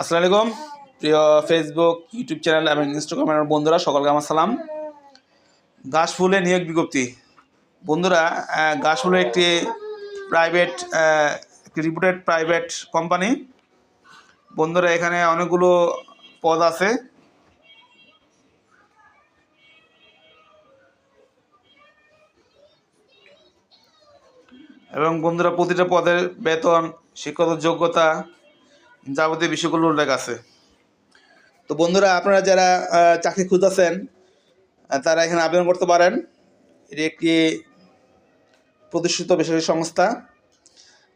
আসসালামু আলাইকুম প্রিয় ফেসবুক ইউটিউব চ্যানেল এবং ইনস্টাগ্রামের বন্ধুরা, সকলকে আমার সালাম। ঘাস নিয়োগ বিজ্ঞপ্তি। বন্ধুরা ঘাস ফুলের একটি প্রাইভেট একটি রিপুটেড প্রাইভেট কোম্পানি বন্ধুরা, এখানে অনেকগুলো পদ আছে। এবং বন্ধুরা, প্রতিটা পদের বেতন শিক্ষত যোগ্যতা যাবতীয় বিষয়গুলো উল্লেখ আছে। তো বন্ধুরা, আপনারা যারা চাকরি খুঁজতেছেন তারা এখানে আবেদন করতে পারেন। এটি একটি প্রতিষ্ঠিত বেসরকারি সংস্থা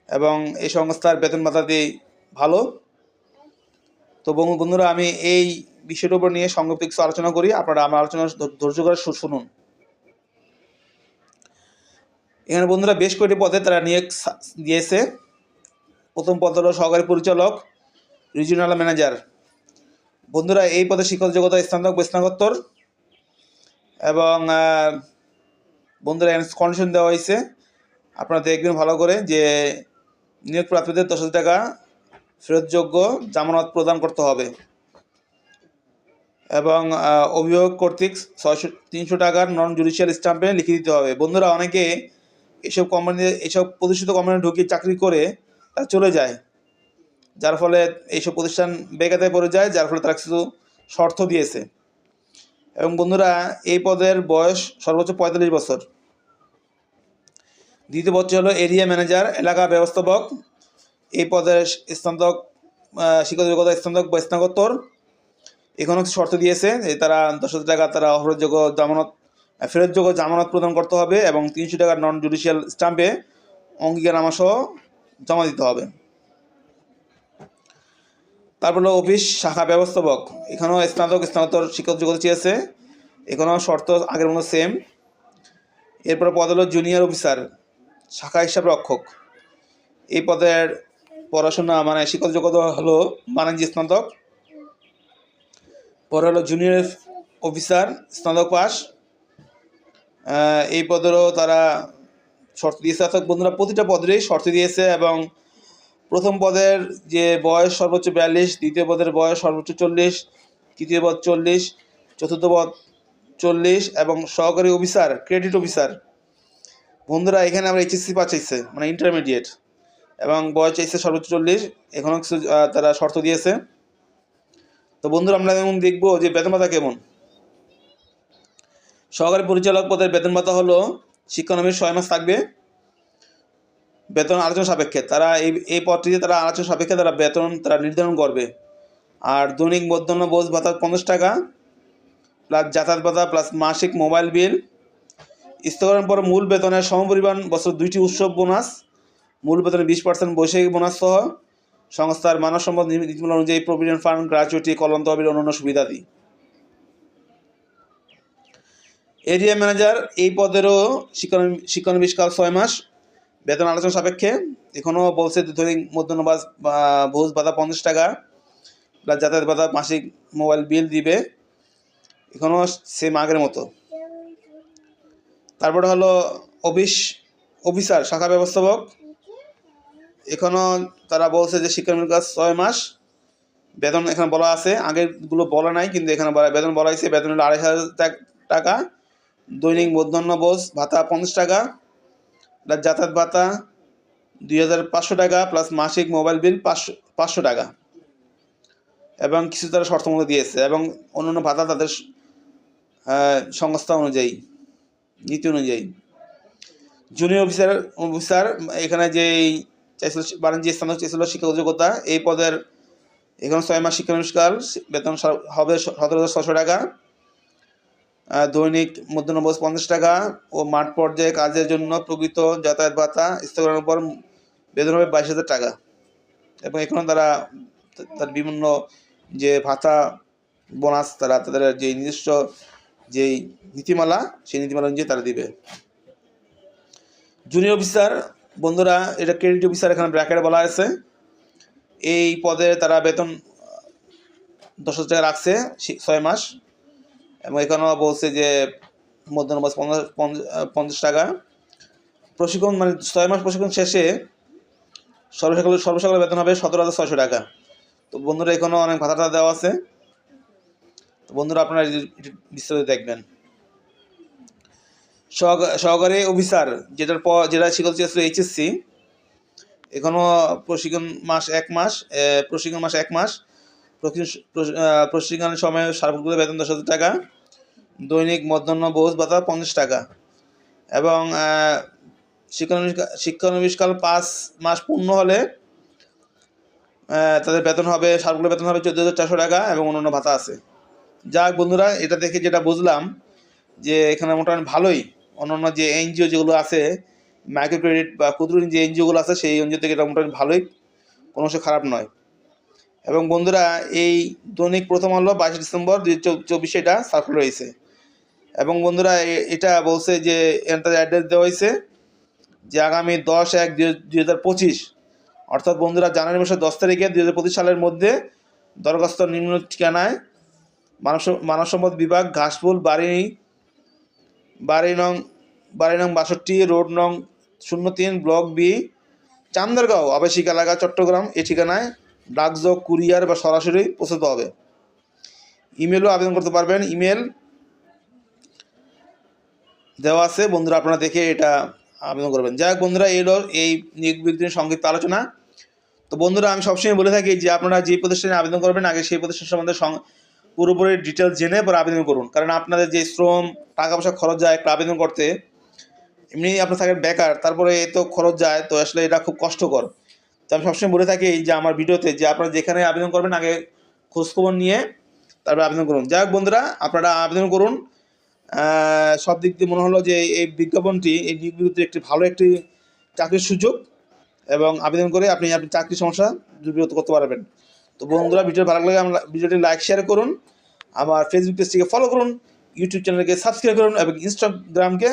এবং এই সংস্থার বেতন ভাতাদি ভালো। তো বন্ধুরা, আমি এই বিষয়টার উপর নিয়ে সংক্ষিপ্ত কিছু আলোচনা করি। আপনারা আমার আলোচনা ধৈর্য করে শুনুন। এখানে বন্ধুরা, বেশ কয়েকটি পদে তারা নিয়োগ দিয়েছে। প্রথম পদ হলো সহকারী পরিচালক রিজিওনাল ম্যানেজার বন্ধুরা, এই পদে শিক্ষক যোগ্যতা স্নাতক স্নাতকোত্তর এবং বন্ধুরা কন্ডিশন দেওয়া হয়েছে। আপনারা দেখবেন ভালো করে যে নিয়োগ প্রার্থীদের দশ হাজার টাকা ফেরতযোগ্য জামানত প্রদান করতে হবে। এবং অভিভাবক কর্তৃক ছয়শো, তিনশো টাকার নন জুডিশিয়াল স্ট্যাম্পে লিখে দিতে হবে। বন্ধুরা, অনেকে এসব কোম্পানি এসব প্রতিষ্ঠিত কোম্পানি ঢুকে চাকরি করে তারা চলে যায়। যার ফলে এইসব প্রতিষ্ঠান বেকাতে পড়ে যায়, যার ফলে তারা কিছু শর্ত দিয়েছে। এবং বন্ধুরা, এই পদের বয়স সর্বোচ্চ পঁয়তাল্লিশ বছর। দ্বিতীয় পদটি হলো এরিয়া ম্যানেজার, এলাকা ব্যবস্থাপক। এই পদের স্নাতক শিক্ষক যোগ্যতা স্নাতক বা স্নাতকোত্তর। এখানেও কিছু শর্ত দিয়েছে যে তারা দশ হাজার টাকা তারা অফরযোগ্য জামানত ফেরতযোগ্য জামানত প্রদান করতে হবে এবং তিনশো টাকার নন জুডিশিয়াল স্ট্যাম্পে অঙ্গীকারনামা সহ জমা দিতে হবে। তারপর হলো অফিস, শাখা ব্যবস্থাপক। এখানেও স্নাতক স্নাতক শিক্ষক যোগ্যতা চেয়েছে এখানেও শর্ত আগের মতো সেম এরপর পদ হলো জুনিয়র অফিসার শাখা হিসাব রক্ষক। এই পদের পড়াশোনা মানে শিক্ষক যোগ্যতা হলো বাণিজ্য স্নাতক। পরে হলো জুনিয়র অফিসার স্নাতক পাস। এই পদেরও তারা শর্ত দিয়েছে। অর্থাৎ বন্ধুরা, প্রতিটা পদেরই শর্ত দিয়েছে এবং প্রথম পদের যে বয়স সর্বোচ্চ বিয়াল্লিশ, দ্বিতীয় পদের বয়স সর্বোচ্চ চল্লিশ, তৃতীয় পদ চল্লিশ, চতুর্থ পদ চল্লিশ এবং সহকারী অফিসার, ক্রেডিট অফিসার। বন্ধুরা, এখানে আমরা এইচএসসি পাস চাইছে মানে ইন্টারমিডিয়েট এবং বয়স চাইছে সর্বোচ্চ চল্লিশ। এখনও কিছু তারা শর্ত দিয়েছে। তো বন্ধুরা, আমরা এখন দেখব যে বেতন ভাতা কেমন। সহকারী পরিচালক পদের বেতন ভাতা হলো শিক্ষানবির ছয় মাস থাকবে। বেতন আলোচনা সাপেক্ষে। তারা এই এই পদটিতে তারা আলোচনা সাপেক্ষে তারা বেতন, তারা নির্ধারণ করবে। আর দৈনিক মধ্যাহ্ন বোঝ ভাতা পঞ্চাশ টাকা প্লাস যাতায়াত ভাতা প্লাস মাসিক মোবাইল বিল স্থগনের পর মূল বেতনের সমপরিমাণ বছর দুইটি উৎসব বোনাস মূল বেতনে বিশ পার্সেন্ট বৈষয়িক বোনাস সহ সংস্থার মানব সম্পদ নীতিমালা অনুযায়ী প্রভিডেন্ট ফান্ড গ্রাচুইটি কলম তহবিল, অন্যান্য সুবিধাদি। এরিয়া ম্যানেজার এই পদেরও শিক্ষানবী শিক্ষানবিষ্কাল ছয় মাস। বেতন আলোচনা সাপেক্ষে এখনও বলছে যে দৈনিক মধ্যাহ্ন বাস বা ভোজ ভাতা পঞ্চাশ টাকা প্লাস যাতায়াত ভাতা মাসিক মোবাইল বিল দিবে। এখনও সেম আগের মতো। তারপরে হলো অফিস অফিসার শাখা ব্যবস্থাপক। এখনও তারা বলছে যে শিক্ষানবির কাজ ছয় মাস। বেতন এখানে বলা আছে, আগেরগুলো বলা নাই, কিন্তু এখানে বলা, বেতন বলা হয়েছে, বেতন হলো আড়াই হাজার টাকা দৈনিক মধ্যাহ্ন বোস ভাতা পঞ্চাশ টাকা। যাতায়াত ভাতা দুই হাজার পাঁচশো টাকা প্লাস মাসিক মোবাইল বিল পাঁচশো পাঁচশো টাকা। এবং কিছু তারা শর্ত মতো দিয়েছে এবং অন্যান্য ভাতা তাদের সংস্থা অনুযায়ী, নীতি অনুযায়ী। জুনিয়র অফিসার অফিসার এখানে যে চাইছিল বাণিজ্য স্থান চাইছিল শিক্ষক যোগ্যতা এই পদের এখানে ছয় মাস শিক্ষানুষ্কাল বেতন হবে সতেরো হাজার ছশো টাকা। দৈনিক মধ্যাহ্নবোজ পঞ্চাশ টাকা ও মাঠ পর্যায়ে কাজের জন্য প্রকৃত যাতায়াত ভাতা স্থগনের উপর বেতন হবে বাইশ হাজার টাকা। এবং এখানে তারা তার বিভিন্ন যে ভাতা বোনাস তারা তাদের যে নিজস্ব যেই নীতিমালা, সেই নীতিমালা অনুযায়ী তারা দিবে। জুনিয়র অফিসার বন্ধুরা, এটা ক্রেডিট অফিসার এখানে ব্র্যাকেট বলা আছে এই পদে তারা বেতন দশ হাজার টাকা রাখছে ছয় মাস। এবং এখানেও বলছে যে মধ্যাহ্ন বাস পঞ্চাশ টাকা। প্রশিক্ষণ মানে ছয় মাস প্রশিক্ষণ শেষে সর্বসাকল সর্বসাকল বেতন হবে সতেরো হাজার ছয়শো টাকা। তো বন্ধুরা, এখানেও অনেক ভাতাটা দেওয়া আছে। তো বন্ধুরা, আপনারা বিস্তারিত দেখবেন। সহকা- সহকারী অফিসার, যেটার পর, যেটা শিক্ষক ছিল এইচএসসি এখনও প্রশিক্ষণ মাস এক মাস প্রশিক্ষণ মাস এক মাস। প্রশিক্ষণের সময় সার্বগুলো বেতন দশ হাজার টাকা, দৈনিক মধ্যাহ্ন বোঝ ভাতা পঞ্চাশ টাকা এবং শিক্ষানবিষ্কাল পাঁচ মাস পূর্ণ হলে তাদের বেতন হবে সার্বগুলো বেতন হবে চোদ্দ হাজার চারশো টাকা এবং অন্যান্য ভাতা আছে। যাক বন্ধুরা, এটা দেখে যেটা বুঝলাম যে এখানে মোটামুটি ভালোই। অন্যান্য যে এনজিও যেগুলো আছে মাইক্রো ক্রেডিট বা ক্ষুদ্র যে এনজিওগুলো আছে, সেই এনজিও থেকে এটা মোটামুটি ভালোই। কোনো অংশে খারাপ নয়। এবং বন্ধুরা, এই দৈনিক প্রথম আলো বাইশে ডিসেম্বর দুই চব্বিশে এটা সার্কুলার হয়েছে। এবং বন্ধুরা এটা বলছে যে এটার অ্যাড্রেস দেওয়া হয়েছে যে, আগামী দশ এক দুই হাজার পঁচিশ। অর্থাৎ বন্ধুরা, জানুয়ারি মাসের দশ তারিখে দুই হাজার পঁচিশ সালের মধ্যে দরখাস্ত নিম্ন ঠিকানায় মানব মানব সম্পদ বিভাগ ঘাসফুল বাড়ি বাড়ি নং বাড়ি নং বাষট্টি, রোড নং শূন্য তিন, ব্লক বি, চান্দারগাঁও, আবাসিক এলাকা, চট্টগ্রাম, এ ঠিকানায় ডাকযোগ, কুরিয়ার বা সরাসরি পৌঁছাতে হবে। ইমেলও আবেদন করতে পারবেন। ইমেল দেওয়া আছে। বন্ধুরা, আপনারা দেখে এটা আবেদন করবেন। যাই হোক বন্ধুরা, এই এই নিয়োগ বিজ্ঞপ্তির সংক্ষিপ্ত আলোচনা। তো বন্ধুরা, আমি সবসময় বলে থাকি যে আপনারা যে প্রতিষ্ঠানে আবেদন করবেন, আগে সেই প্রতিষ্ঠান সম্বন্ধে পুরোপুরি ডিটেলস জেনে পরে আবেদন করুন। কারণ আপনাদের যে শ্রম টাকা পয়সা খরচ যায় একটা আবেদন করতে, এমনি আপনার থাকেন বেকার, তারপরে এত খরচ যায়, তো আসলে এটা খুব কষ্টকর। তো আমি সবসময় বলে থাকি যে আমার ভিডিওতে যে আপনারা যেখানে আবেদন করবেন, আগে খোঁজখবর নিয়ে তারপরে আবেদন করুন। যাই হোক বন্ধুরা, আপনারা আবেদন করুন। সব দিক দিয়ে মনে হলো যে এই বিজ্ঞাপনটি, এই বিজ্ঞপ্তি একটি ভালো একটি চাকরির সুযোগ এবং আবেদন করে আপনি আপনি চাকরির সমস্যা দূরীভূত করতে পারবেন। তো বন্ধুরা ভিডিও ভালো লাগলে আমরা ভিডিওটি লাইক শেয়ার করুন। আমার ফেসবুক পেজটিকে ফলো করুন ইউটিউব চ্যানেলকে সাবস্ক্রাইব করুন এবং ইনস্টাগ্রামকে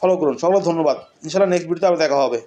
ফলো করুন। সকল ধন্যবাদ। ইনশাল্লাহ নেক্সট ভিডিওতে আবার দেখা হবে।